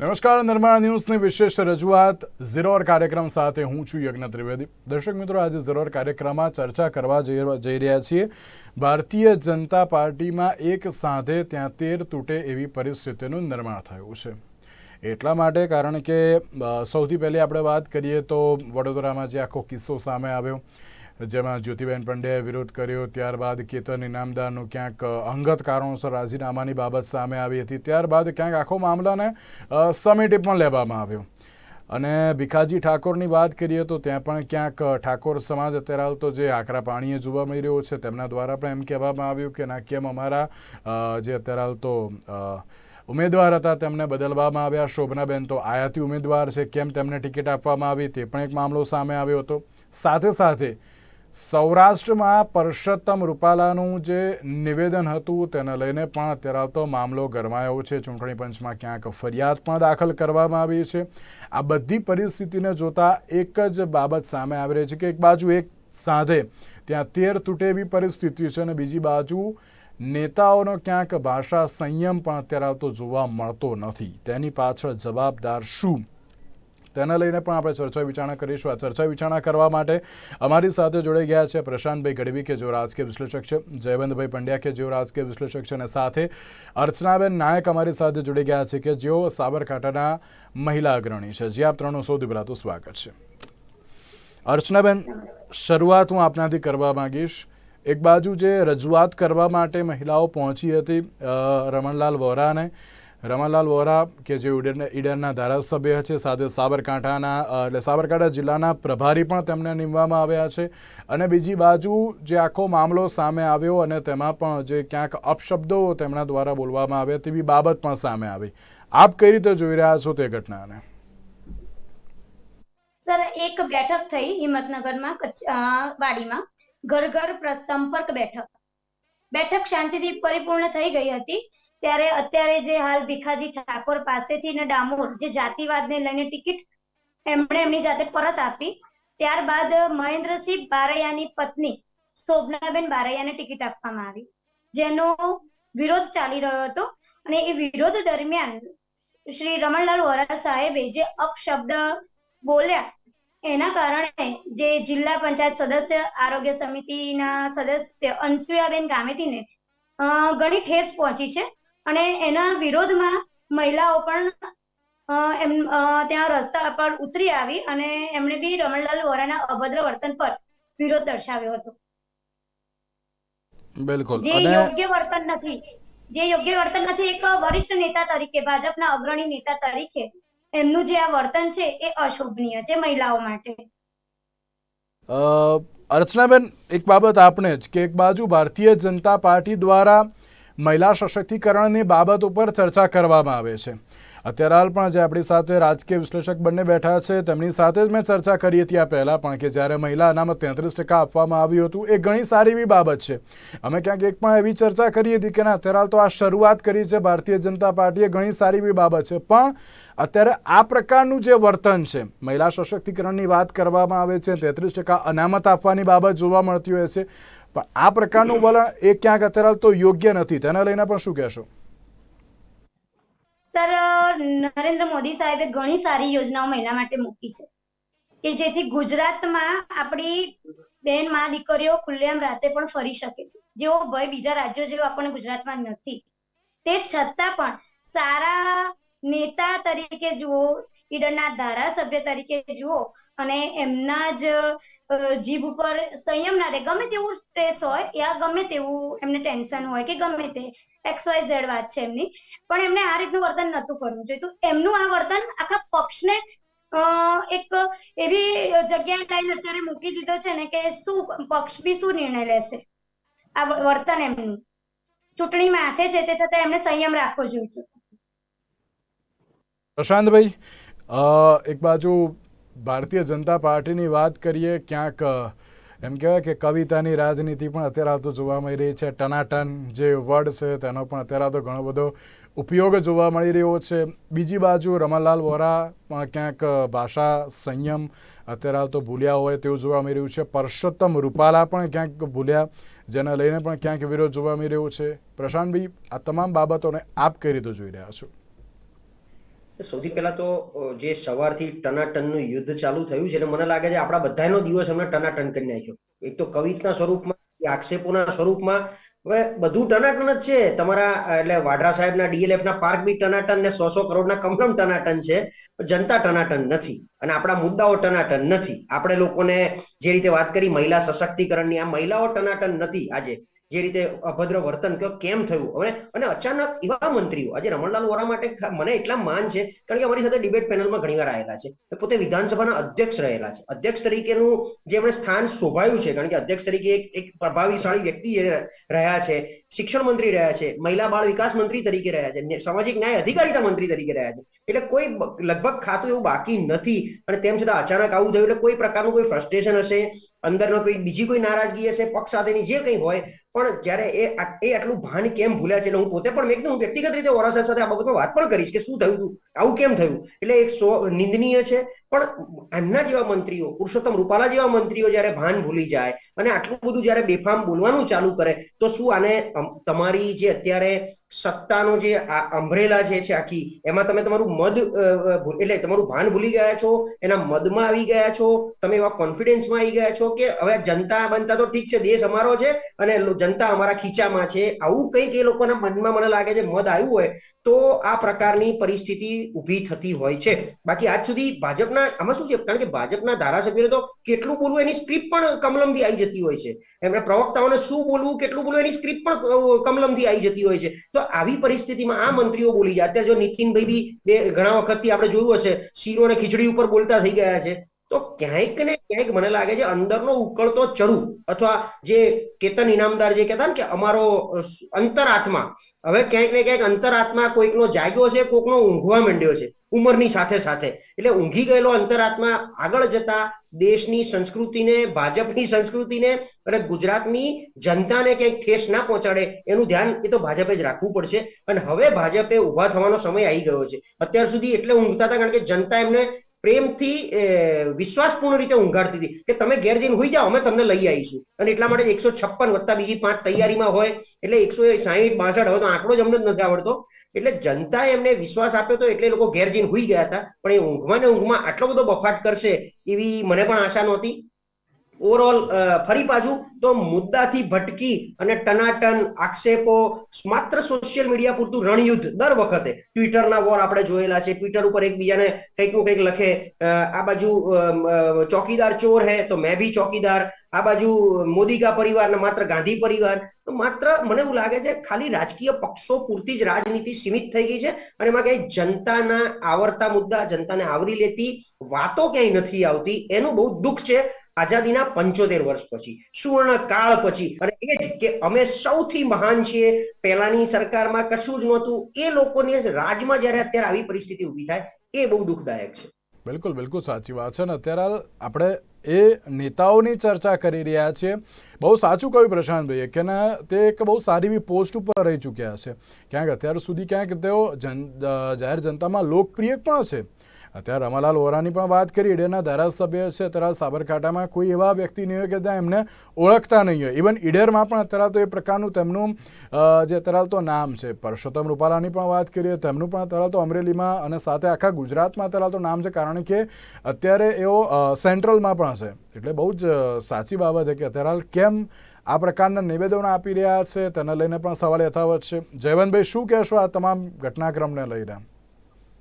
નમસ્કાર, નિર્માણ ન્યૂઝની વિશેષ રજૂઆત. ઝીરોર કાર્યક્રમ સાથે હું છું યજ્ઞ ત્રિવેદી. દર્શક મિત્રો, આજે ઝીરોર કાર્યક્રમમાં ચર્ચા કરવા જઈ રહ્યા છીએ. ભારતીય જનતા પાર્ટીમાં એક સાંધે ત્યાં તેર તૂટે એવી પરિસ્થિતિનું નિર્માણ થયું છે. એટલા માટે કારણ કે સૌથી પહેલી આપણે વાત કરીએ તો વડોદરામાં જે આખો કિસ્સો સામે આવ્યો જેમાં જ્યોતિબેન પંડ્યાએ વિરોધ કર્યો. ત્યારબાદ કેતન ઇનામદારનું ક્યાંક અંગત કારણોસર રાજીનામાની બાબત સામે આવી હતી. ત્યારબાદ ક્યાંક આખો મામલાને સમિટી પણ લેવામાં આવ્યો. અને ભીખાજી ઠાકોરની વાત કરીએ તો ત્યાં પણ ક્યાંક ઠાકોર સમાજ અત્યારે હાલ તો જે આકરા પાણીએ જોવા મળી રહ્યો છે, તેમના દ્વારા પણ એમ કહેવામાં આવ્યું કે ના કેમ અમારા જે અત્યારે હાલ તો ઉમેદવાર હતા તેમને બદલવામાં આવ્યા. શોભનાબેન તો આયાતી ઉમેદવાર છે, કેમ તેમને ટિકિટ આપવામાં આવી તે પણ એક મામલો સામે આવ્યો હતો. સાથે સાથે સૌરાષ્ટ્રમાં પરષોત્તમ રૂપાલાનું જે નિવેદન હતું તેને લઈને પણ અત્યારે તો મામલો ગરમાયો છે. ચૂંટણી પંચમાં ક્યાંક ફરિયાદ પણ દાખલ કરવામાં આવી છે. આ બધી પરિસ્થિતિને જોતા એક જ બાબત સામે આવી રહી છે કે એક બાજુ એક સાંધે ત્યાં તેર તૂટે એવી પરિસ્થિતિ છે અને બીજી બાજુ નેતાઓનો ક્યાંક ભાષા સંયમ પણ અત્યારે આવતો જોવા મળતો નથી. તેની પાછળ જવાબદાર શું? તેને લઈને પણ આપણે ચર્ચા વિચારણા કરીશું. આ ચર્ચા વિચારણા કરવા માટે અમારી સાથે જોડાઈ ગયા છે પ્રશાંતભાઈ ગઢવી કે જેઓ રાજકીય વિશ્લેષક છે જયવંતભાઈ પંડ્યા કે જેઓ રાજકીય વિશ્લેષક છે અને સાથે અર્ચનાબેન નાયક અમારી સાથે જોડાઈ ગયા છે કે જેઓ સાબરકાંઠાના મહિલા અગ્રણી છે. જે આપ ત્રણનું સૌથી પહેલાં તો સ્વાગત છે. અર્ચનાબેન શરૂઆત હું આપનાથી કરવા માગીશ. એક બાજુ જે રજૂઆત કરવા માટે મહિલાઓ પહોંચી હતી રમણલાલ વોરાને રમણલાલ વોરા કે જે ઈડરના ધારાસભ્ય છે, સાથે સાબરકાંઠાના એટલે સાબરકાંઠા જિલ્લાના પ્રભારી પણ તેમને નીમવામાં આવ્યા છે. અને બીજી બાજુ જે આખો મામલો સામે આવ્યો અને તેમાં પણ જે ક્યાંક અપશબ્દો તેમના દ્વારા બોલવામાં આવ્યા તેવી બાબત પણ સામે આવી. આપ કઈ રીતે જોઈ રહ્યા છો તે ઘટનાને? સર, એક બેઠક થઈ હિંમતનગરમાં વાડીમાં. ઘર ઘર સંપર્ક બેઠક. બેઠક શાંતિથી પરિપૂર્ણ થઈ ગઈ હતી. ત્યારે અત્યારે જે હાલ ભીખાજી ઠાકોર પાસેથી ને ડામોર જે જાતિવાદને લઈને ટિકિટ એમણે એમની જાતે પરત આપી. ત્યારબાદ મહેન્દ્રસિંહ બારૈયાની પત્ની શોભનાબેન બારૈયાને ટિકિટ આપવામાં આવી, જેનો વિરોધ ચાલી રહ્યો હતો. અને એ વિરોધ દરમિયાન શ્રી રમણલાલ વોરા સાહેબે જે અપશબ્દ બોલ્યા, એના કારણે જે જિલ્લા પંચાયત સદસ્ય, આરોગ્ય સમિતિના સદસ્ય અનસુયાબેન ગામેતીને ઘણી ઠેસ પહોંચી છે. અને એના વિરોધમાં મહિલાઓ પણ એમ ત્યાં રસ્તા પર ઉતરી આવી અને એમણે બી રમણલાલ વોરાના અભદ્ર વર્તન પર વિરોધ દર્શાવ્યો હતો. બિલકુલ. જે યોગ્ય વર્તન નથી જે યોગ્ય વર્તન નથી એક વરિષ્ઠ નેતા તરીકે ભાજપના અગ્રણી નેતા તરીકે એમનું જે આ વર્તન છે એ અશોભનીય છે મહિલાઓ માટે. અર્ચનાબેન એક બાબત આપણે જ કે એક બાજુ ભારતીય જનતા પાર્ટી દ્વારા મહિલા સશક્તિકરણની બાબત ઉપર ચર્ચા કરવામાં આવે છે. અત્યારે હાલ પણ જે આપણી સાથે રાજકીય વિશ્લેષક બંને બેઠા છે, તેમની સાથે જ મેં ચર્ચા કરી હતી આ પહેલાં પણ કે જ્યારે મહિલા અનામત તેત્રીસ ટકા આપવામાં આવ્યું હતું, એ ઘણી સારી એવી બાબત છે. અમે ક્યાંક એક પણ એવી ચર્ચા કરી હતી કે ના, અત્યારે હાલ તો આ શરૂઆત કરી છે, ભારતીય જનતા પાર્ટીએ ઘણી સારી એવી બાબત છે. પણ અત્યારે આ પ્રકારનું જે વર્તન છે, મહિલા સશક્તિકરણની વાત કરવામાં આવે છે, તેત્રીસ ટકા અનામત આપવાની બાબત જોવા મળતી હોય છે. પણ આ પ્રકારનું વલણ એ ક્યાંક અત્યારે તો યોગ્ય નથી. તેના લઈને પણ શું કહેશો? સર, નરેન્દ્ર મોદી સાહેબે ઘણી સારી યોજનાઓ મહિલા માટે મૂકી છે કે જેથી ગુજરાતમાં આપણી બેન મા દીકરીઓ ખુલ્લેઆમ રાતે પણ ફરી શકે છે. જેવો ભય બીજા રાજ્યો જેવો આપણને ગુજરાતમાં નથી. તે છતાં પણ સારા નેતા તરીકે જુઓ, ઈડરના ધારાસભ્ય તરીકે જુઓ અને એમના જ જીભ ઉપર સંયમ ના રહે. ગમે તેવું સ્ટ્રેસ હોય યા ગમે તેવું એમને ટેન્શન હોય કે ગમે તે એક્સ વાય ઝેડ વાત છે એમની, પણ એમને આ રીતનું વર્તન નહોતું કરવું જોઈએ. તો એમનું આ વર્તન આખા પક્ષને એક એવી જગ્યાએ લઈને અત્યારે મૂકી દીધો છે ને કે શું પક્ષ બી શું નિર્ણય લેશે આ વર્તન એમનું. ચૂંટણી માથે છે તે છતાં એમને સંયમ રાખવો જોઈએ. પ્રશાંતભાઈ એક બાજુ ભારતીય જનતા પાર્ટીની વાત કરીએ, ક્યાંક એમ કહેવાય કે કવિતાની રાજનીતિ પણ અત્યારે હાલ તો જોવા મળી રહી છે. ટનાટન જે વર્ડ છે તેનો પણ અત્યારે તો ઘણો બધો ઉપયોગ જોવા મળી રહ્યો છે. બીજી બાજુ રમણલાલ વોરા, પણ ક્યાંક ભાષા સંયમ અત્યારે હાલ તો ભૂલ્યા હોય તેવું જોવા મળી રહ્યું છે. પરસોત્તમ રૂપાલા પણ ક્યાંક ભૂલ્યા, જેને લઈને પણ ક્યાંક વિરોધ જોવા મળી રહ્યો છે. પ્રશાંતભાઈ, આ તમામ બાબતોને આપ કઈ રીતે જોઈ રહ્યા છો? સૌથી પહેલા તો જે સવારથી ટનાટનનું યુદ્ધ ચાલુ થયું છે, એટલે મને લાગે છે આપણા બધાનો દિવસ અમને ટનાટન કરી નાખ્યો. એક તો કવિતના સ્વરૂપમાં આક્ષેપોના સ્વરૂપમાં, હવે બધું ટનાટન જ છે. તમારા, એટલે વાડરા સાહેબના, ડીએલએફના પાર્ક બી ટનાટન ને સો સો કરોડના કમલમ ટનાટન છે, પણ જનતા ટનાટન નથી. અને આપણા મુદ્દાઓ ટનાટન નથી. આપણે લોકોને જે રીતે વાત કરી, મહિલા સશક્તિકરણની, આ મહિલાઓ ટનાટન નથી આજે. જે રીતે અભદ્ર વર્તન કે, કેમ થયું? હવે, અને અચાનક એવા મંત્રીઓ, આજે રમણલાલ વોરા માટે મને એટલા માન છે, કારણ કે અમારી સાથે ડિબેટ પેનલમાં ઘણીવાર આવેલા છે. પોતે વિધાનસભાના અધ્યક્ષ રહેલા છે. અધ્યક્ષ તરીકેનું જે એમણે સ્થાન શોભાયું છે, કારણ કે અધ્યક્ષ તરીકે એક એક પ્રભાવીશાળી વ્યક્તિ રહ્યા છે. શિક્ષણ મંત્રી રહ્યા છે. મહિલા બાળ વિકાસ મંત્રી તરીકે રહ્યા છે. સામાજિક ન્યાય અધિકારીતા મંત્રી તરીકે રહ્યા છે. એટલે કોઈ લગભગ ખાતું એવું બાકી નથી. અને તેમ છતાં અચાનક આવું થયું, એટલે કોઈ પ્રકારનું કોઈ ફ્રસ્ટ્રેશન હશે, અંદરનો કોઈ, બીજી કોઈ નારાજગી હશે, પક્ષ સાથેની જે કંઈ હોય પણ જ્યારે એ એ આટલું ભાન કેમ ભૂલ્યા છે એટલે હું પોતે પણ મેં કીધું, હું વ્યક્તિગત રીતે વોરા સાહેબ સાથે આ બાબતમાં વાત પણ કરીશ કે શું થયું હતું આવું કેમ થયું? એટલે એક સો, નિંદનીય છે, પણ એમના જેવા મંત્રીઓ, પુરુષોત્તમ રૂપાલા જેવા મંત્રીઓ જ્યારે ભાન ભૂલી જાય અને આટલું બધું જ્યારે બેફામ બોલવાનું ચાલુ કરે, તો શું આને તમારી જે અત્યારે સત્તાનો જે આ અમ્બ્રેલા જે છે આખી, એમાં તમે તમારું મદ એટલે તમારું ભાન ભૂલી ગયા છો, એના મદમાં આવી ગયા છો, તમે એવા કોન્ફિડન્સમાં આવી ગયા છો કે હવે જનતા બનતા તો ઠીક છે, દેશ અમારો છે અને જનતા અમારા ખીચામાં છે. આવું કંઈક એ લોકોના મનમાં મને લાગે છે, મદ આવ્યું હોય તો આ પ્રકારની પરિસ્થિતિ ઊભી થતી હોય છે. બાકી આજ સુધી ભાજપના, આમાં શું છે? કારણ કે ભાજપના ધારાસભ્યોને તો કેટલું બોલવું એની સ્ક્રિપ્ટ પણ કમલમથી આવી જતી હોય છે. એમના પ્રવક્તાઓને શું બોલવું, કેટલું બોલવું એની સ્ક્રિપ્ટ પણ કમલમથી આવી જતી હોય છે. તો આવી પરિસ્થિતિમાં આ મંત્રીઓ બોલી જાય અત્યારે જો નીતિનભાઈ બી બે ઘણા વખતથી આપણે જોયું હશે શીરો અને ખીચડી ઉપર બોલતા થઈ ગયા છે. તો ક્યાંક ને ક્યાંક મને લાગે છે અંદરનો ઉકળતો ચરુ અથવા જે કેતન ઇનામદાર જે કહેતા ને કે અમારો અંતરાત્મા. હવે ક્યાંક ને ક્યાંક અંતરાત્મા કોઈકનો જાગ્યો છે કોઈકનો ઊંઘવા માંડ્યો છે, ઉંમરની સાથે સાથે. એટલે ઊંઘી ગયેલો અંતરાત્મા આગળ જતા દેશની સંસ્કૃતિને, ભાજપની સંસ્કૃતિને અને ગુજરાતની જનતાને ક્યાંક ઠેસ ના પહોંચાડે એનું ધ્યાન એ તો ભાજપે જ રાખવું પડશે. અને હવે ભાજપે ઊભા થવાનો સમય આવી ગયો છે. અત્યાર સુધી એટલે ઊંઘતા હતા કારણ કે જનતા એમને પ્રેમથી વિશ્વાસપૂર્ણ રીતે ઊંઘાડતી હતી કે તમે ઘેર જઈને હોઈ જાઓ, અમે તમને લઈ આવીશું. અને એટલા માટે એકસો છપ્પન વત્તા બીજી પાંચ તૈયારીમાં હોય, એટલે એકસો સાહીઠ, બાસઠ, હવે તો આંકડો જ અમને નથી આવડતો. એટલે જનતાએ એમને વિશ્વાસ આપ્યો હતો એટલે લોકો ઘેર જઈને હોઈ ગયા હતા, પણ એ ઊંઘમાં ને ઊંઘમાં આટલો બધો બફાટ કરશે એવી મને પણ આશા નહોતી. ઓવરઓલ ફરી પાછું તો મુદ્દાથી ભટકી અને ટનાટન, આક્ષેપો, માત્ર સોશિયલ મીડિયા પૂરતું રણયુદ્ધ દર વખતે ટ્વિટરના વોર આપણે જોયેલા છે. ટ્વિટર ઉપર એકબીજાને કંઈકનું કંઈક લખે. આ બાજુ ચોકીદાર ચોર હે તો મેં ભી ચોકીદાર. આ બાજુ મોદી કા પરિવાર ને માત્ર ગાંધી પરિવાર. તો માત્ર મને એવું લાગે છે ખાલી રાજકીય પક્ષો પૂરતી જ રાજનીતિ સીમિત થઈ ગઈ છે અને એમાં ક્યાંય જનતાના આવરતા મુદ્દા, જનતાને આવરી લેતી વાતો ક્યાંય નથી આવતી. એનું બહુ દુઃખ છે. આઝાદીના પંચોતેર વર્ષ પછી, સુવર્ણ કાળ પછી. અને એ જ કે અમે સૌથી મહાન છીએ. પહેલાની સરકારમાં કશું જ નહોતું. એ લોકોની રાજમાં જ્યારે અત્યારે આવી પરિસ્થિતિ ઊભી થાય, એ બહુ દુઃખદાયક છે. બિલકુલ બિલકુલ સાચી વાત છે. ને અત્યારે આપણે એ નેતાઓની ચર્ચા કરી રહ્યા છીએ. બહુ સાચું કહ્યું પ્રશાંતભાઈએ કે ના તે એક બહુ સારી એવી પોસ્ટ ઉપર રહી ચૂક્યા છે. ક્યાંક અત્યાર સુધી ક્યાંક તેઓ જન જાહેર જનતામાં લોકપ્રિય પણ છે. અત્યારે રમાલાલ વોરાની પણ વાત કરી. ઈડરના ધારાસભ્ય છે, અત્યારે સાબરકાંઠામાં કોઈ એવા વ્યક્તિ નહીં હોય કે ત્યાં એમને ઓળખતા નહીં હોય. ઇવન ઈડરમાં પણ અત્યારે તો એ પ્રકારનું તેમનું જે અત્યારે તો નામ છે. પરસોત્તમ રૂપાલાની પણ વાત કરીએ, તેમનું પણ અત્યારે તો અમરેલીમાં અને સાથે આખા ગુજરાતમાં અત્યારે તો નામ છે. કારણ કે અત્યારે એઓ સેન્ટ્રલમાં પણ છે. એટલે બહુ જ સાચી બાબત છે કે અત્યારે કેમ આ પ્રકારના નિવેદનો આપી રહ્યા છે. તેને લઈને પણ સવાલ યથાવત છે. જયવંતભાઈ, શું કહેશો આ તમામ ઘટનાક્રમને લઈને?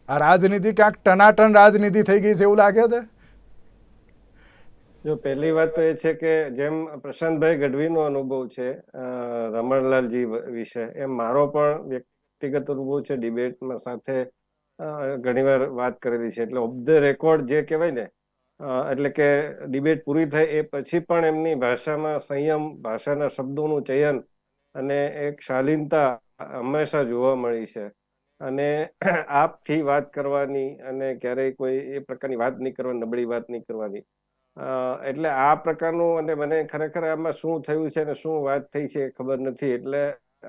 આ રાજનીતિ ક્યાંક ટનાટન રાજનીતિ થઈ ગઈ છે એવું લાગે છે? જો પહેલી વાત તો એ છે કે જેમ પ્રશાંતભાઈ ગઢવીનો અનુભવ છે રમણલાલજી વિશે, એમ મારો પણ વ્યક્તિગત અનુભવ છે, ડિબેટમાં સાથે ઘણીવાર વાત કરેલી છે. એટલે ઓફ ધ રેકોર્ડ જે કહેવાય ને એટલે કે ડિબેટ પૂરી થાય એ પછી પણ એમની ભાષામાં સંયમ, ભાષાના શબ્દોનું ચયન અને એક શાલીનતા હંમેશા જોવા મળી છે. અને આપથી વાત કરવાની અને ક્યારેય કોઈ એ પ્રકારની વાત નહીં કરવાની, નબળી વાત નહીં કરવાની. એટલે આ પ્રકારનું અને મને ખરેખર આમાં શું થયું છે અને શું વાત થઈ છે ખબર નથી. એટલે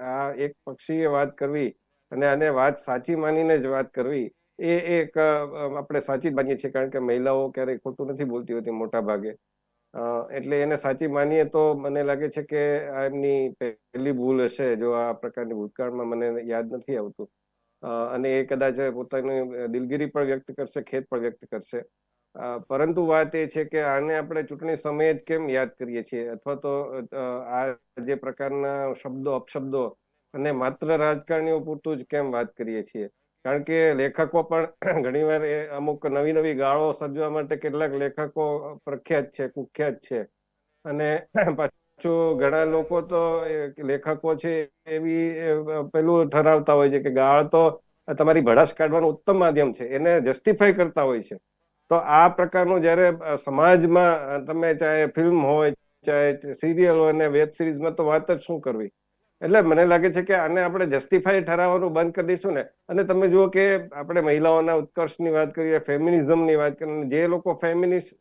આ એક પક્ષીએ વાત કરવી અને આને વાત સાચી માનીને જ વાત કરવી, એ એક આપણે સાચી જ માનીએ છીએ કારણ કે મહિલાઓ ક્યારેય ખોટું નથી બોલતી હોતી મોટા ભાગે. એટલે એને સાચી માનીએ તો મને લાગે છે કે એમની પહેલી ભૂલ હશે, જો આ પ્રકારની ભૂતકાળમાં મને યાદ નથી આવતું. અને એ કદાચ પોતાની દિલગીરી પણ વ્યક્ત કરશે, ખેદ પણ વ્યક્ત કરશે. પરંતુ વાત એ છે કે આને આપણે ચૂંટણી સમયે જ કેમ યાદ કરીએ છીએ? અથવા તો આ જે પ્રકારના શબ્દો, અપશબ્દો અને માત્ર રાજકારણીઓ પૂરતું જ કેમ વાત કરીએ છીએ? કારણ કે લેખકો પણ ઘણીવાર એ અમુક નવી નવી ગાળો સર્જવા માટે કેટલાક લેખકો પ્રખ્યાત છે, કુખ્યાત છે. અને પાછું ઘણા લોકો તો લેખકો છે એવી પેલું ઠરાવતા હોય છે કે ગાળ તો તમારી ભડાશ કાઢવાનું ઉત્તમ માધ્યમ છે, એને જસ્ટિફાય કરતા હોય છે. તો આ પ્રકારનું જ્યારે સમાજમાં તમે ચાહે ફિલ્મ હોય, ચાહે સિરિયલ હોય અને વેબ સિરીઝમાં તો વાત જ શું કરવી? એટલે મને લાગે છે કે આને આપણે જસ્ટિફાઈ ઠરાવવાનું બંધ કરી દઈશું ને. અને તમે જુઓ કે આપણે મહિલાઓના ઉત્કર્ષની વાત કરીએ ફેમિનિઝમની વાત કરીએ જે લોકો ફેમિનિસ્ટ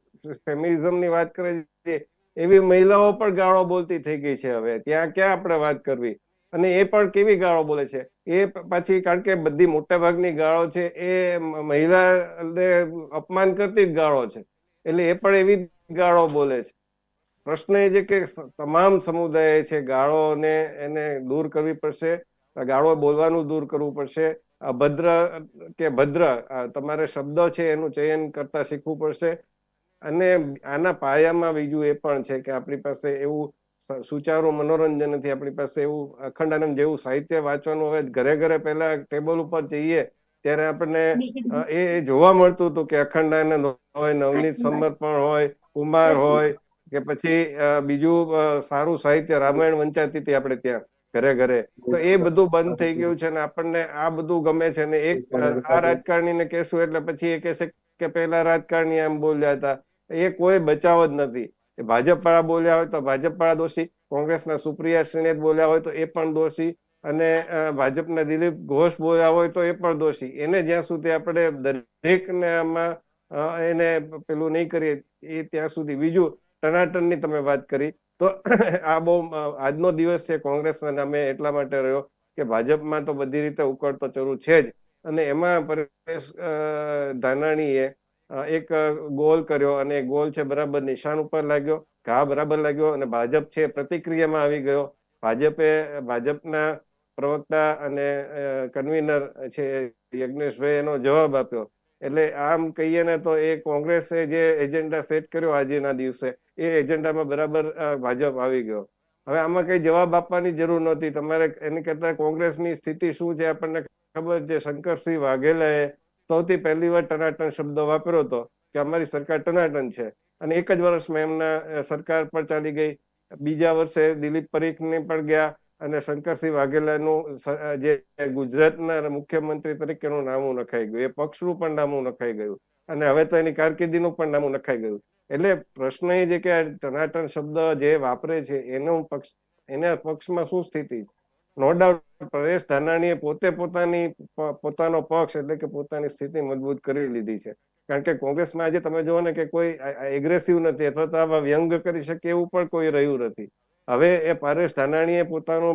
ફેમિનિઝમની વાત કરે છે એવી મહિલાઓ પણ ગાળો બોલતી થઈ ગઈ છે હવે. ત્યાં ક્યાં આપણે વાત કરવી? અને એ પણ કેવી ગાળો બોલે છે? એ પાછી કારણ કે બધી મોટા ભાગની ગાળો છે એ મહિલા મહિલાને અપમાન કરતી ગાળો છે. એટલે એ પણ એવી ગાળો બોલે છે. પ્રશ્ન એ છે કે તમામ સમુદાય છે ગાળોને એને દૂર કરવી પડશે, ગાળો બોલવાનું દૂર કરવું પડશે અભદ્ર કે ભદ્ર તમારે શબ્દો છે એનું ચયન કરતા શીખવું પડશે અને આના પાયામાં બીજું એ પણ છે કે આપણી પાસે એવું સુચારું મનોરંજન નથી આપણી પાસે એવું અખંડાનંદ જેવું સાહિત્ય વાંચવાનું હવે ઘરે ઘરે પહેલા ટેબલ ઉપર જઈએ ત્યારે આપણને એ જોવા મળતું હતું કે અખંડાનંદ હોય નવનીત સમર્પણ હોય કુમાર હોય કે પછી બીજું સારું સાહિત્ય રામાયણ વંચાતી હતી આપણે ત્યાં ઘરે ઘરે. તો એ બધું બંધ થઈ ગયું છે ને આપણને આ બધું ગમે છે ને એક આ આ રાજકારણીને કહેશું એટલે પછી એ કહેશે કે પેલા રાજકારણી આમ બોલ્યા હતા. એ કોઈ બચાવ જ નથી. એ ભાજપ વાળા બોલ્યા હોય તો ભાજપ વાળા દોષી, કોંગ્રેસના સુપ્રિયા શ્રીનેત બોલ્યા હોય તો એ પણ દોષી અને ભાજપના દિલીપ ઘોષ બોલ્યા હોય તો એ પણ દોષી. એને જ્યાં સુધી આપણે દરેકને આમાં એને પેલું નહીં કરીએ, એ ત્યાં સુધી. બીજું, ટનાટનની તમે વાત કરી, તો આ બહુ આજનો દિવસ છે કોંગ્રેસના નામે એટલા માટે રહ્યો કે ભાજપમાં તો બધી રીતે ઉકળતો ચરું છે જ. અને એમાં પરેશ ધાનાણીએ એક ગોલ કર્યો અને ગોલ છે બરાબર નિશાન ઉપર લાગ્યો, ઘા બરાબર લાગ્યો અને ભાજપ છે પ્રતિક્રિયામાં આવી ગયો. ભાજપે, ભાજપના પ્રવક્તા અને કન્વીનર છે યજ્ઞેશભાઈ એનો જવાબ આપ્યો. એટલે આમ કહીએ ને તો એ કોંગ્રેસે જે એજન્ડા સેટ કર્યો આજેના દિવસે, એ એજન્ડામાં બરાબર ભાજપ આવી ગયો. હવે આમાં કઈ જવાબ આપવાની જરૂર નહોતી. તમારે એની કરતા કોંગ્રેસની સ્થિતિ શું છે આપણને ખબર છે? શંકરસિંહ વાઘેલાએ સૌથી પહેલી વાર ટનાટન શબ્દ વાપર્યો હતો કે અમારી સરકાર ટનાટન છે. અને એક જ વર્ષમાં એમના સરકાર પણ ચાલી ગઈ. બીજા વર્ષે દિલીપ પરીખને પણ ગયા અને શંકરસિંહ વાઘેલાનું જે ગુજરાતના મુખ્યમંત્રી તરીકેનું નામું નખાઈ ગયું. એ પક્ષનું પણ નામું નખાઈ ગયું. અને હવે તો એની કારકિર્દીનું પણ નામું નખાઈ ગયું. એટલે પ્રશ્ન એ છે કે ટનાટન શબ્દ જે વાપરે છે, એનો પક્ષ, એના પક્ષમાં શું સ્થિતિ? નો ડાઉટ પરેશ ધાનાણીએ પોતે પોતાની પોતાનો પક્ષ એટલે કે પોતાની સ્થિતિ મજબૂત કરી લીધી છે. કારણ કે કોંગ્રેસમાં આજે તમે જુઓ ને કે કોઈ એગ્રેસિવ નથી, અથવા તો આવા વ્યંગ કરી શકે એવું પણ કોઈ રહ્યું નથી. હવે એ પરેશ ધાનાણીએ પોતાનો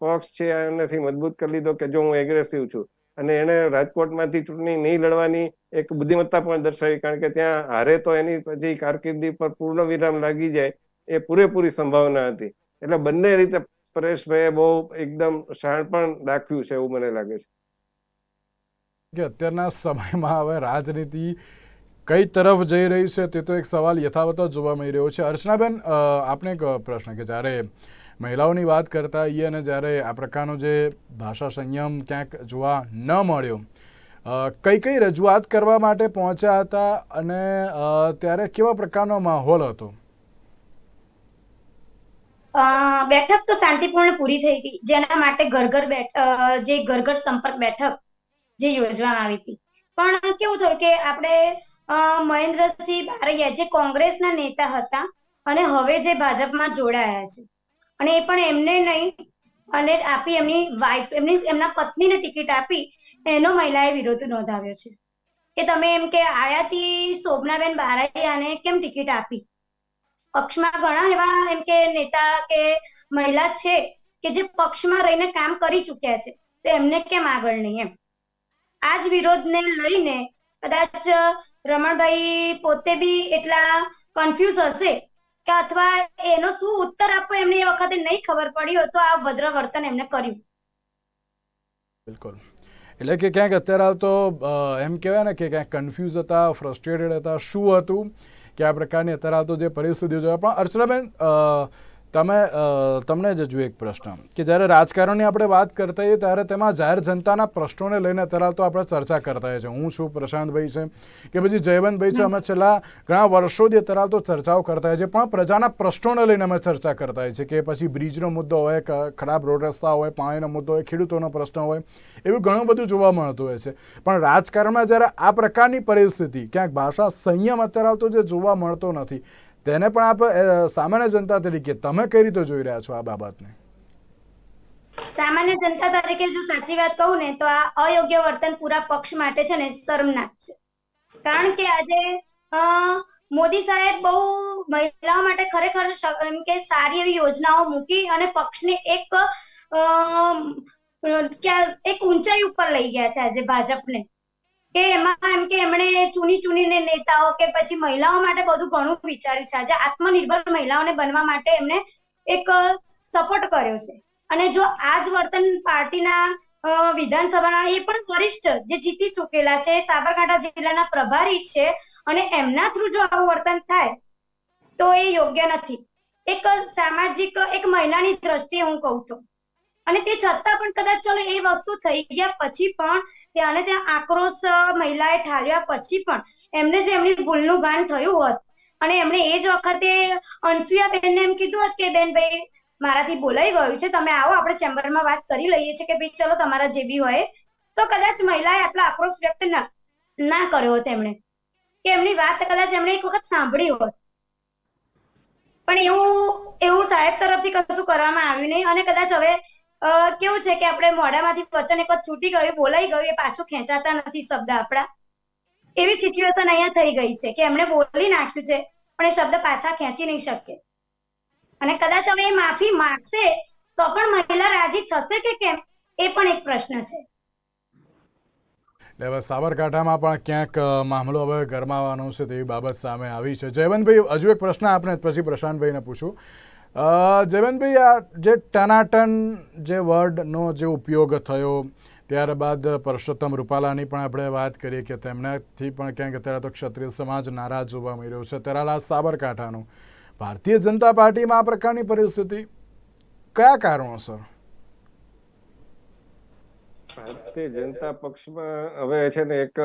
પક્ષ છે એનાથી મજબૂત કરી લીધો કે જો હું એગ્રેસિવ છું. અને એને રાજકોટમાંથી ચૂંટણી નહીં લડવાની એક બુદ્ધિમત્તા પણ દર્શાવી, કારણ કે ત્યાં હારે તો એની પછી કારકિર્દી પર પૂર્ણ વિરામ લાગી જાય એ પૂરેપૂરી સંભાવના હતી. એટલે બંને રીતે પરેશભાઈએ બહુ એકદમ શાણપણ દાખવ્યું છે એવું મને લાગે છે. કે અત્યારના સમયમાં હવે રાજનીતિ કઈ તરફ જઈ રહી છે તે તો એક સવાલ યથાવત જોવા મળી રહ્યો છે. અર્ચનાબેન આપને એક પ્રશ્ન કે જ્યારે મહિલાઓની વાત કરતા હોઈએ અને જ્યારે આ પ્રકારનો જે ભાષા સંયમ ક્યાંક જોવા ન મળ્યો કઈ કઈ રજૂઆત કરવા માટે પહોંચ્યા હતા અને ત્યારે કેવા પ્રકારનો માહોલ હતો? બેઠક તો શાંતિપૂર્ણ પૂરી થઈ ગઈ. જેના માટે ઘર ઘર જે ઘર ઘર સંપર્ક બેઠક જે યોજવામાં આવી હતી. પણ કેવું થયું કે આપણે મહેન્દ્રસિંહ બારૈયા જે કોંગ્રેસના નેતા હતા અને હવે જે ભાજપમાં જોડાયા છે. અને એ પણ એમને નહીં, અને આપી એમની વાઇફ એમની, એમના પત્નીને ટિકિટ આપી એનો મહિલાએ વિરોધ નોંધાવ્યો છે. કે તમે એમ કે આયાતી શોભનાબેન બારૈયાને કેમ ટિકિટ આપી? પક્ષમાં ઘણા એવા એમ કે નેતા કે મહિલા છે કે જે પક્ષમાં રહીને કામ કરી ચૂક્યા છે, તો એમને કેમ આગળ નહીં એમ? આ જ વિરોધને લઈને કદાચ રમણભાઈ પોતે બી એટલા કન્ફ્યુઝ હશે કે અથવા એનો શું ઉત્તર આપવો એમને એ વખતે નહીં ખબર પડી હોય તો આ ભદ્ર વર્તન એમને કર્યું. બિલકુલ. એટલે કે ક્યાંક અત્યારે હાલ તો એમ કહેવાય ને કે ક્યાંક કન્ફ્યુઝ હતા ફ્રસ્ટ્રેટેડ હતા, શું હતું? કે આ પ્રકારની અત્યારે હાલ તો જે પરિસ્થિતિઓ જોવા પણ અર્ચનાબેન તમે તમને જ હજુ એક પ્રશ્ન. કે જ્યારે રાજકારણની આપણે વાત કરતા હોઈએ ત્યારે તેમાં જાહેર જનતાના પ્રશ્નોને લઈને અત્યારે તો આપણે ચર્ચા કરતા હોઈએ છીએ. હું છું, પ્રશાંતભાઈ છે, કે પછી જયવંતભાઈ છે, અમે છેલ્લા ઘણા વર્ષોથી અત્યારે તો ચર્ચાઓ કરતા હોઈએ છીએ, પણ પ્રજાના પ્રશ્નોને લઈને અમે ચર્ચા કરતા હોઈએ છીએ કે પછી બ્રિજનો મુદ્દો હોય ખરાબ રોડ રસ્તા હોય, પાણીનો મુદ્દો હોય, ખેડૂતોનો પ્રશ્ન હોય, એવું ઘણું બધું જોવા મળતું હોય છે. પણ રાજકારણમાં જ્યારે આ પ્રકારની પરિસ્થિતિ, ક્યાંક ભાષા સંયમ અત્યારે તો જે જોવા મળતો નથી તેને પણ આપ સામાન્ય જનતા તરીકે તમે કઈ રીતે જોઈ રહ્યા છો આ બાબતને? સામાન્ય જનતા તરીકે જો સાચી વાત કહું ને તો આ અયોગ્ય વર્તન પૂરા પક્ષ માટે છે ને શરમનાક છે. કારણ કે આજે મોદી સાહેબ બહુ મહિલાઓ માટે ખરેખર એમ કે સારી એવી યોજનાઓ મૂકી અને પક્ષને એક અ, એક ઊંચાઈ ઉપર લઈ ગયા છે આજે ભાજપને. કે એમાં એમ કે એમણે ચૂની ચૂનીને નેતાઓ કે પછી મહિલાઓ માટે બધું ઘણું વિચાર્યું છે. આજે આત્મનિર્ભર મહિલાઓને બનવા માટે એમને એક સપોર્ટ કર્યો છે. અને જો આ જ વર્તન પાર્ટીના વિધાનસભાના એ પણ વરિષ્ઠ જે જીતી ચૂકેલા છે, સાબરકાંઠા જિલ્લાના પ્રભારી છે અને એમના થ્રુ જો આવું વર્તન થાય, તો એ યોગ્ય નથી. એક સામાજિક, એક મહિલાની દ્રષ્ટિએ હું કહું તો. અને તે છતાં પણ કદાચ ચલો એ વસ્તુ થઈ ગયા પછી પણ ત્યાં ને ત્યાં આક્રોશ મહિલાએ ઠાલવ્યા પછી પણ એમને જે એમની ભૂલનું ભાન થયું હોત. અને એમણે એ જ વખતે અનસુયાબેનને એમ કીધું હોત કે, બેન ભાઈ, મારાથી બોલાઈ ગયું છે. તમે આવો, આપણે ચેમ્બરમાં વાત કરી લઈએ છીએ કે ભાઈ ચલો તમારા જે બી હોય. તો કદાચ મહિલાએ આટલો આક્રોશ વ્યક્ત ના કર્યો હોત એમણે. કે એમની વાત કદાચ એમણે એક વખત સાંભળી હોત. પણ એવું એવું સાહેબ તરફથી કશું કરવામાં આવ્યું નહીં. અને કદાચ હવે કેવું છે કે આપણે મોઢામાંથી વચન એક છૂટી ગયું, બોલાઈ ગયું, એ પાછું ખેંચાતા નથી શબ્દ આપણા? એવી સિચ્યુએશન અહીંયા થઈ ગઈ છે કે એમણે બોલી નાખ્યું છે, પણ એ શબ્દ પાછા ખેંચી નહીં શકે. અને કદાચ હવે એ માફી માંગશે, તો પણ મહિલા રાજી થશે કે કેમ? એ પણ એક પ્રશ્ન છે. એટલે હવે સાબરકાંઠામાં પણ ક્યાંક મામલો હવે ગરમાવાનો છે તેવી બાબત સામે આવી છે. જયવંતભાઈ, હજુ એક પ્રશ્ન આપણે પછી પ્રશાંતભાઈને પૂછું. જયવંતભાઈ, આ જે ટનાટન જે વર્ડનો જે ઉપયોગ થયો, ત્યારબાદ પરસોત્તમ રૂપાલાની પણ આપણે વાત કરીએ કે તેમનાથી પણ ક્યાંક અત્યારે તો ક્ષત્રિય સમાજ નારાજ જોવા મળી રહ્યો છે. ત્યારે આ સાબરકાંઠાનું. ભારતીય જનતા પાર્ટીમાં આ પ્રકારની પરિસ્થિતિ કયા કારણોસર? ભારતીય જનતા પક્ષમાં હવે છે ને એક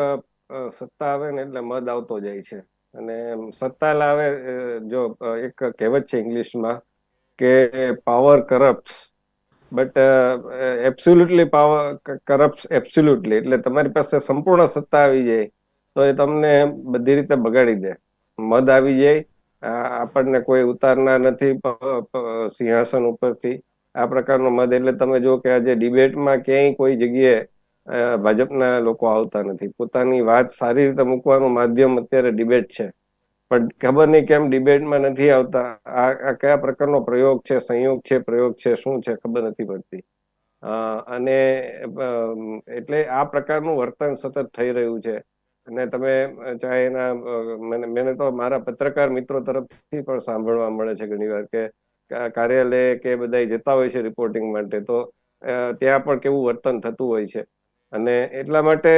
સત્તા આવે ને એટલે મદ આવતો જાય છે. અને સત્તા લાવે જો એક કહેવત છે ઇંગ્લિશમાં કે power corrupt but absolutely power corrupt absolutely એટલે તમારી પાસે સંપૂર્ણ સત્તા આવી જાય, તો એ તમને બધી રીતે બગાડી દે. મદ આવી જાય આપણને કોઈ ઉતારનાર નથી સિંહાસન ઉપરથી. આ પ્રકારનો મદ, એટલે તમે જો કે આજે ડિબેટમાં ક્યાંય કોઈ જગ્યાએ ભાજપના લોકો આવતા નથી. પોતાની વાત સારી રીતે મૂકવાનું માધ્યમ અત્યારે ડિબેટ છે. પણ ખબર નહીં કેમ ડિબેટમાં નથી આવતા. આ કયા પ્રકારનો પ્રયોગ છે, સંયોગ છે, પ્રયોગ છે, શું છે ખબર નથી પડતી. અને એટલે આ પ્રકારનું વર્તન સતત થઈ રહ્યું છે. અને તમે ચાહે એના મને તો મારા પત્રકાર મિત્રો તરફથી પણ સાંભળવા મળે છે ઘણીવાર કે કાર્યાલય કે બધા જતા હોય છે રિપોર્ટિંગ માટે, તો ત્યાં પણ કેવું વર્તન થતું હોય છે. અને એટલા માટે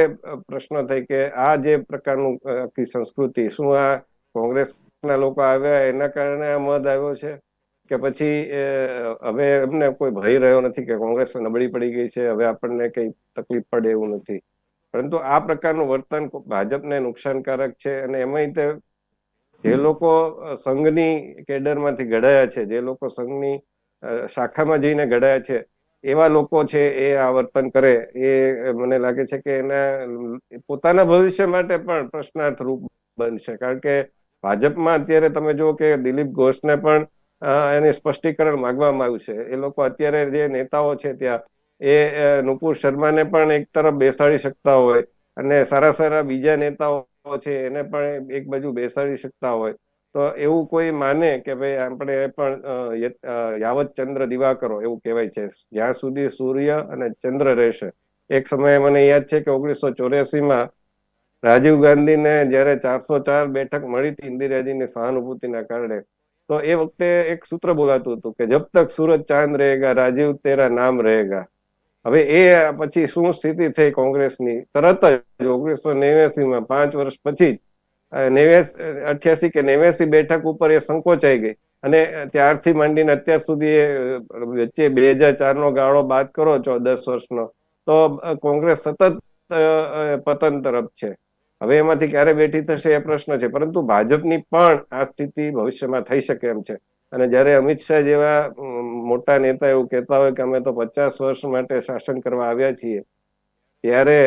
પ્રશ્ન થઈ કે આ જે પ્રકારનું સંસ્કૃતિ, શું આ કોંગ્રેસના લોકો આવ્યા, એના કારણે આ મત આવ્યો છે કે પછી હવે એમને કોઈ ભય રહ્યો નથી કે કોંગ્રેસ નબળી પડી ગઈ છે, હવે આપણને કઈ તકલીફ પડે એવું નથી. પરંતુ આ પ્રકારનું વર્તન ભાજપને નુકસાનકારક છે અને એમાંય તે, જે લોકો સંઘની કેડરમાંથી ઘડાયા છે, જે લોકો સંઘની શાખામાં જઈને ઘડાયા છે, એવા લોકો છે એ આ વર્તન કરે. એ મને લાગે છે કે એના, પોતાના ભવિષ્ય માટે પણ પ્રશ્નાર્થ રૂપ બનશે. કારણ કે ભાજપમાં અત્યારે તમે જુઓ કે દિલીપ ઘોષને પણ એને સ્પષ્ટીકરણ માંગવામાં આવ્યું છે. એ લોકો અત્યારે જે નેતાઓ છે ત્યાં, એ નુપુર શર્માને પણ એક તરફ બેસાડી શકતા હોય અને સારા સારા બીજા નેતાઓ છે એને પણ એક બાજુ બેસાડી શકતા હોય. તો એવું કોઈ માને કે ભાઈ આપણે પણ યાવત ચંદ્ર દિવાકરો એવું કહેવાય છે. જ્યાં સુધી સૂર્ય અને ચંદ્ર રહેશે. એક સમયે મને યાદ છે કે ઓગણીસો ચોર્યાસીમાં રાજીવ ગાંધીને જ્યારે ચારસો ચાર બેઠક મળી હતી ઇન્દિરાજીની સહાનુભૂતિના કારણે, તો એ વખતે એક સૂત્ર બોલાતું હતું કે જબ તક સૂરજ ચાંદ રહેગા, રાજીવ તેરા નામ રહેગા. હવે એ પછી શું સ્થિતિ થઈ કોંગ્રેસની? તરત જ ઓગણીસો નેવ્યાસી પાંચ વર્ષ પછી નેવ્યાસ, અઠ્યાસી કે નેવ્યાસી બેઠક ઉપર એ સંકોચાઈ ગઈ. અને ત્યારથી માંડીને અત્યાર સુધી એ વચ્ચે બે હજાર ચાર નો ગાળો બાદ કરો છો દસ વર્ષનો, તો કોંગ્રેસ સતત પતન તરફ છે. હવે એમાંથી ક્યારે બેઠી થશે એ પ્રશ્ન છે. પરંતુ ભાજપની પણ આ સ્થિતિ ભવિષ્યમાં થઈ શકે એમ છે. અને જ્યારે અમિત શાહ જેવા મોટા નેતા એવું કહેતા હોય કે અમે તો પચાસ વર્ષ માટે શાસન કરવા આવ્યા છીએ, ત્યારે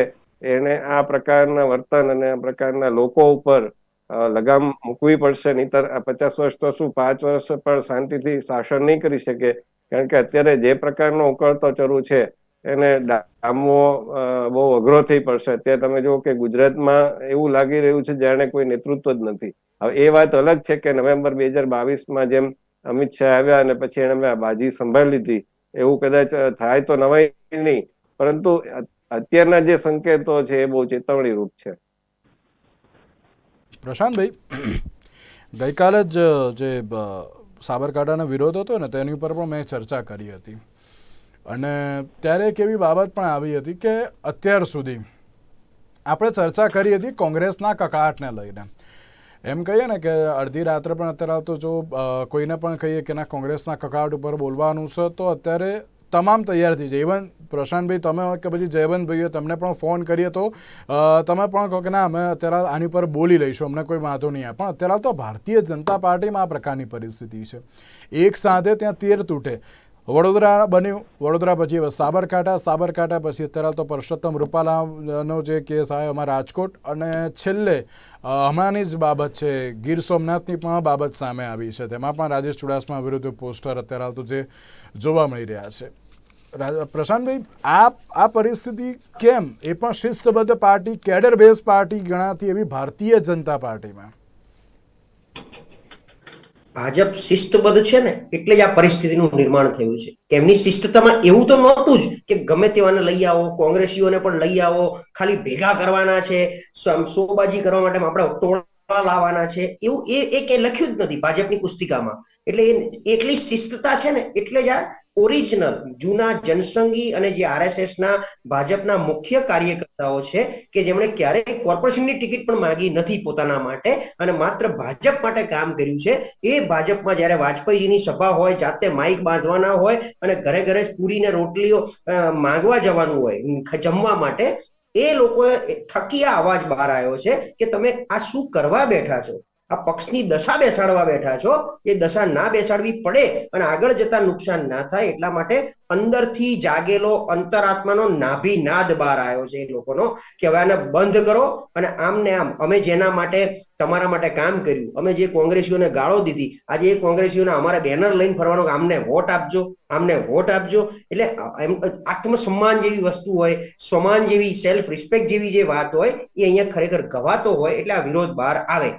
એને આ પ્રકારના વર્તન અને આ પ્રકારના લોકો ઉપર લગામ મૂકવી પડશે. નહીતર આ પચાસ વર્ષ તો શું, પાંચ વર્ષ પણ શાંતિથી શાસન નહીં કરી શકે. કારણ કે અત્યારે જે પ્રકારનો ઉકળતો ચરુ છે એને ડામવો બહુ અઘરો થઈ પડશે. અત્યારે તમે જુઓ કે ગુજરાતમાં એવું લાગી રહ્યું છે જાણે કોઈ નેતૃત્વ જ નથી. હવે એ વાત અલગ છે કે નવેમ્બર બે હજાર બાવીસમાં જેમ અમિત શાહ આવ્યા અને પછી એને આ બાજી સંભાળી લીધી, એવું કદાચ થાય તો નવાઈ નહીં. પરંતુ અત્યારના જે સંકેતો છે એ બહુ ચેતવણી રૂપ છે. પ્રશાંતભાઈ ગઈકાલે જ જે સાબરકાંઠાનો વિરોધ હતો ને તેની ઉપર પણ મેં ચર્ચા કરી હતી. અને ત્યારે એક એવી બાબત પણ આવી હતી કે અત્યાર સુધી આપણે ચર્ચા કરી હતી કોંગ્રેસના કકાટને લઈને. એમ કહીએ ને કે અડધી રાત્રે પણ અત્યારે તો જો કોઈને પણ કહીએ કે ના, કોંગ્રેસના કકાટ ઉપર બોલવાનું છે, તો અત્યારે તમામ તૈયાર થઈ જાય. ઇવન પ્રશાંતભાઈ, તમે કે પછી જયવંતભાઈએ તમને પણ ફોન કરીએ તો તમે પણ કહો કે ના, અમે અત્યારે આની પર બોલી લઈશું, અમને કોઈ વાંધો નહીં આવે. પણ અત્યારે તો ભારતીય જનતા પાર્ટીમાં આ પ્રકારની પરિસ્થિતિ છે. એક સાથે ત્યાં તીર તૂટે. વડોદરા બન્યું. વડોદરા પછી સાબરકાંઠા. સાબરકાંઠા પછી અત્યારે તો પરસોત્તમ રૂપાલાનો જે કેસ આવ્યો અમારા રાજકોટ. અને છેલ્લે હમણાંની જ બાબત છે, ગીર સોમનાથની પણ બાબત સામે આવી છે. તેમાં પણ રાજેશ ચુડાસમા વિરુદ્ધ પોસ્ટર અત્યારે તો જે જોવા મળી રહ્યા છે. પ્રશાંતભાઈ આ આ પરિસ્થિતિ કેમ? એ પણ શિસ્તબદ્ધ પાર્ટી કેડર બેઝ પાર્ટી ગણાતી એવી ભારતીય જનતા પાર્ટીમાં. ભાજપ શિસ્તબદ્ધ છે ને, એટલે જ આ પરિસ્થિતિનું નિર્માણ થયું છે. કે એમની શિસ્તતામાં એવું તો નહોતું જ કે ગમે તેવાને લઈ આવો, કોંગ્રેસીઓને પણ લઈ આવો, ખાલી ભેગા કરવાના છે સોબાજી કરવા માટે આપણે ટોળા લાવવાના છે, એવું એ એ લખ્યું જ નથી ભાજપની પુસ્તિકામાં. એટલે એટલી શિસ્તતા છે ને, એટલે જ આ ઓરિજિનલ જૂના જનસંઘી અને જે આરએસએસ ના ભાજપના મુખ્ય કાર્યકર્તાઓ છે કે જેમણે ક્યારેય કોર્પોરેશનની ટિકિટ પણ માંગી નથી પોતાના માટે અને માત્ર ભાજપ માટે કામ કર્યું છે, એ ભાજપમાં જ્યારે વાજપેયીજીની સભા હોય, જાતે માઇક બાંધવાના હોય અને ઘરે ઘરે પૂરીને રોટલીઓ માંગવા જવાનું હોય જમવા માટે, એ લોકોએ થકી આ અવાજ બહાર આવ્યો છે કે તમે આ શું કરવા બેઠા છો? આ પક્ષની દશા બેસાડવા બેઠા છો. એ દશા ના બેસાડવી પડે અને આગળ જતા નુકસાન ના થાય એટલા માટે અંદરથી જાગેલો અંતરાત્માનો નાભી નાદ બહાર આવ્યો છે એ લોકોનો. કે હવે આને બંધ કરો અને આમ ને આમ અમે જેના માટે તમારા માટે કામ કર્યું, અમે જે કોંગ્રેસીઓને ગાળો દીધી, આજે એ કોંગ્રેસીઓને અમારે બેનર લઈને ફરવાનો આમને વોટ આપજો, આમને વોટ આપજો. એટલે એમ આત્મસન્માન જેવી વસ્તુ હોય, સમાન જેવી સેલ્ફ રિસ્પેક્ટ જેવી જે વાત હોય, એ અહીંયા ખરેખર ગવાતો હોય એટલે આ વિરોધ બહાર આવે.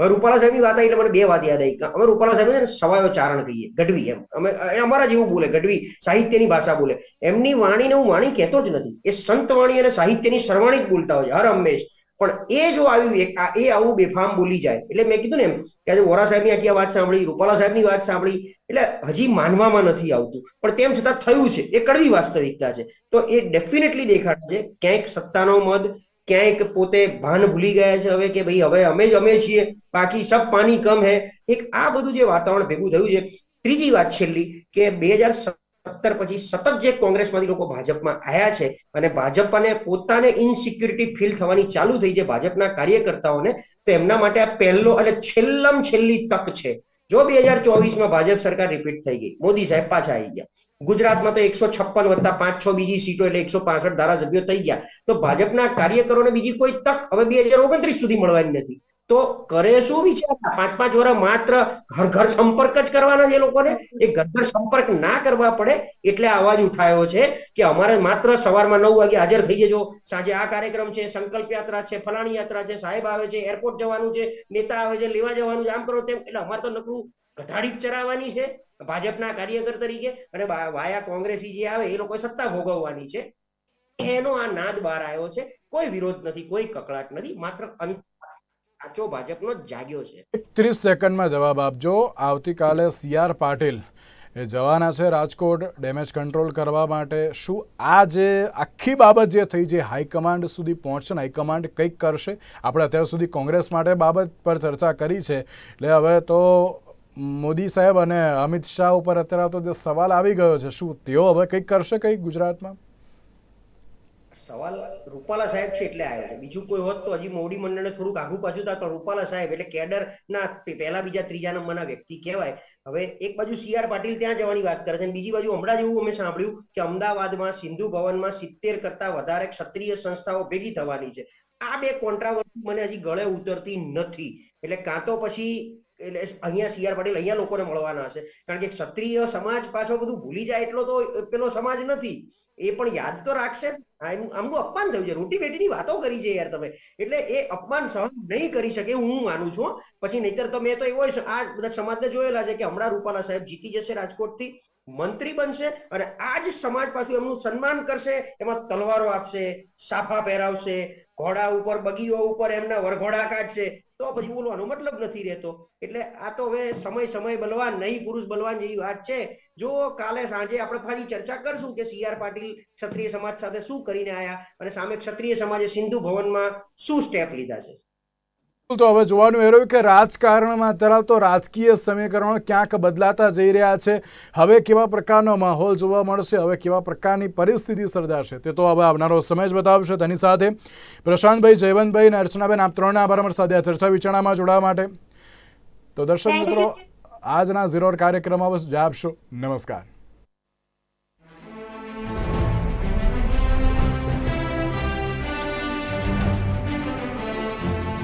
હવે રૂપાલા સાહેબની વાત આવી એટલે મને બે વાત યાદ આવી અમે રૂપાલા સાહેબ છે ને સવાયો ચારણ કહીએ, ગઢવી એમ. અમે અમારા જેવું બોલે, ગઢવી સાહિત્યની ભાષા બોલે. એમની વાણીને હું વાણી કહેતો જ નથી. એ સંત વાણી અને સાહિત્યની સરવાણી જ બોલતા હોય હર હંમેશ. પણ એ જો આવી એ આવું બેફામ બોલી જાય, એટલે મેં કીધું ને એમ કે આજે વોરા સાહેબની આખી વાત સાંભળી, રૂપાલા સાહેબની વાત સાંભળી, એટલે હજી માનવામાં નથી આવતું. પણ તેમ છતાં થયું છે. એ કડવી વાસ્તવિકતા છે. તો એ ડેફિનેટલી દેખાડે છે. ક્યાંક સત્તાનો મદ ક્યાંક પોતે ભાન ભૂલી ગયા છે હવે કે ભાઈ હવે અમે જ અમે છીએ, બાકી સબ પાણી કમ હે. એક આ બધું જે વાતાવરણ ભેગું થયું છે, ત્રીજી વાત છેલ્લી કે બે હજાર સત્તર પછી સતત જે કોંગ્રેસમાંથી લોકો ભાજપમાં આવ્યા છે અને ભાજપને પોતાને ઇનસિક્યુરિટી ફીલ થવાની ચાલુ થઈ છે ભાજપના કાર્યકર્તાઓને, તો એમના માટે આ પહેલો અને છેલ્લમ છેલ્લી તક છે. જો બે હજાર ચોવીસમાં ભાજપ સરકાર રિપીટ થઈ ગઈ. મોદી સાહેબ પાછા આવી ગયા. ગુજરાતમાં તો એકસો છપ્પન વત્તા પાંચ છ બીજી સીટો એટલે એકસો પાસઠ ધારાસભ્યો થઈ ગયા. તો ભાજપના કાર્યકરોને બીજી કોઈ તક હવે બે હજાર ઓગણત્રીસ સુધી મળવાની નથી. તો કરે શું વિચાર પાંચ પાંચ વર્ષ માત્ર ઘર ઘર સંપર્ક જ કરવાના છે લોકોને. એ ઘર ઘર સંપર્ક ના કરવા પડે એટલે અવાજ ઉઠાયો છે કે અમારે માત્ર સવારમાં નવ વાગે હાજર થઈ જજો. સાંજે આ કાર્યક્રમ છે, સંકલ્પ યાત્રા છે, ફલાણી યાત્રા છે, સાહેબ આવે છે એરપોર્ટ જવાનું છે, નેતા આવે છે, લેવા જવાનું છે, આમ કરો તેમ. એટલે અમારે તો નકરું ગધાડી જ ચરાવવાની છે ભાજપના કાર્યકર તરીકે. અને વાયા કોંગ્રેસી જે આવે એ લોકો સત્તા ભોગવવાની છે. એનો આ નાદ બહાર આવ્યો છે. કોઈ વિરોધ નથી, કોઈ કકળાટ નથી. માત્ર અંત સાચો ભાજપનો જાગ્યો છે. ત્રીસ સેકન્ડમાં જવાબ આપજો. આવતીકાલે સી આર પાટીલ એ જવાના છે રાજકોટ ડેમેજ કંટ્રોલ કરવા માટે. શું આ જે આખી બાબત જે થઈ, જે હાઈકમાન્ડ સુધી પહોંચશે ને હાઈકમાન્ડ કંઈક કરશે, આપણે અત્યાર સુધી કોંગ્રેસ માટે બાબત પર ચર્ચા કરી છે. એટલે હવે તો મોદી સાહેબ અને અમિત શાહ ઉપર અત્યારે તો જે સવાલ આવી ગયો છે, શું તેઓ હવે કંઈક કરશે કંઈક ગુજરાતમાં? સવાલ રૂપાલા સાહેબ છે એટલે આવ્યો છે. બીજું કોઈ હોત તો હજી મોવડી મંડળને થોડુંક આઘું પાછું થાય પણ રૂપાલા સાહેબ એટલે કેડર ના પહેલા બીજા ત્રીજા નંબરના વ્યક્તિ કહેવાય. હવે એક બાજુ સી આર પાટીલ ત્યાં જવાની વાત કરે છે અને બીજી બાજુ હમણાં જ એવું અમે સાંભળ્યું કે અમદાવાદમાં સિંધુ ભવનમાં સિત્તેર કરતા વધારે ક્ષત્રિય સંસ્થાઓ ભેગી થવાની છે. આ બે કોન્ટ્રાવર્સી મને હજી ગળે ઉતરતી નથી. એટલે કાં તો પછી એટલે અહીંયા સી આર પાટીલ અહીંયા લોકોને મળવાના હશે. કારણ કે ક્ષત્રિય સમાજ પાછો બધું ભૂલી જાય એટલો તો પેલો સમાજ નથી. એ પણ યાદ તો રાખશે. આમનું અપમાન થયું છે. રોટી બેટીની વાતો કરી છે યાર તમે. એટલે એ અપમાન સહન નહીં કરી શકે હું માનું છું પછી નહીતર તો મેં તો એવો આ બધા સમાજને જોયેલા છે કે હમણાં રૂપાલા સાહેબ જીતી જશે રાજકોટથી. મંત્રી બનશે અને આ જ સમાજ પાછું એમનું સન્માન કરશે, એમાં તલવારો આપશે, સાફા પહેરાવશે, ઘોડા ઉપર, બગીઓ ઉપર એમના વરઘોડા કાઢશે. તો પછી બોલવાનો મતલબ નથી રહેતો. એટલે આ તો હવે સમય સમય બલવાન, નહીં પુરુષ બલવાન જેવી વાત છે. જો કાલે સાંજે આપણે ફરી ચર્ચા કરશું કે સી આર પાટીલ ક્ષત્રિય સમાજ સાથે શું કરીને આયા અને સામે ક્ષત્રિય સમાજે સિંધુ ભવનમાં શું સ્ટેપ લીધા છે? તો હવે જોવાનું એ રહ્યું કે રાજકારણમાં અત્યારે તો રાજકીય સમીકરણો ક્યાંક બદલાતા જઈ રહ્યા છે. હવે કેવા પ્રકારનો માહોલ જોવા મળશે? હવે કેવા પ્રકારની પરિસ્થિતિ સર્જાશે? તે તો હવે આવનારો સમય જ બતાવશે. તેની સાથે પ્રશાંતભાઈ જયવંતભાઈ અને અર્ચનાબેન આપ ત્રણના આભાર અમારી સાથે ચર્ચા વિચારણામાં જોડાવા માટે. તો દર્શક મિત્રો આજના ઝીરો કાર્યક્રમમાં બસ આપશો. નમસ્કાર.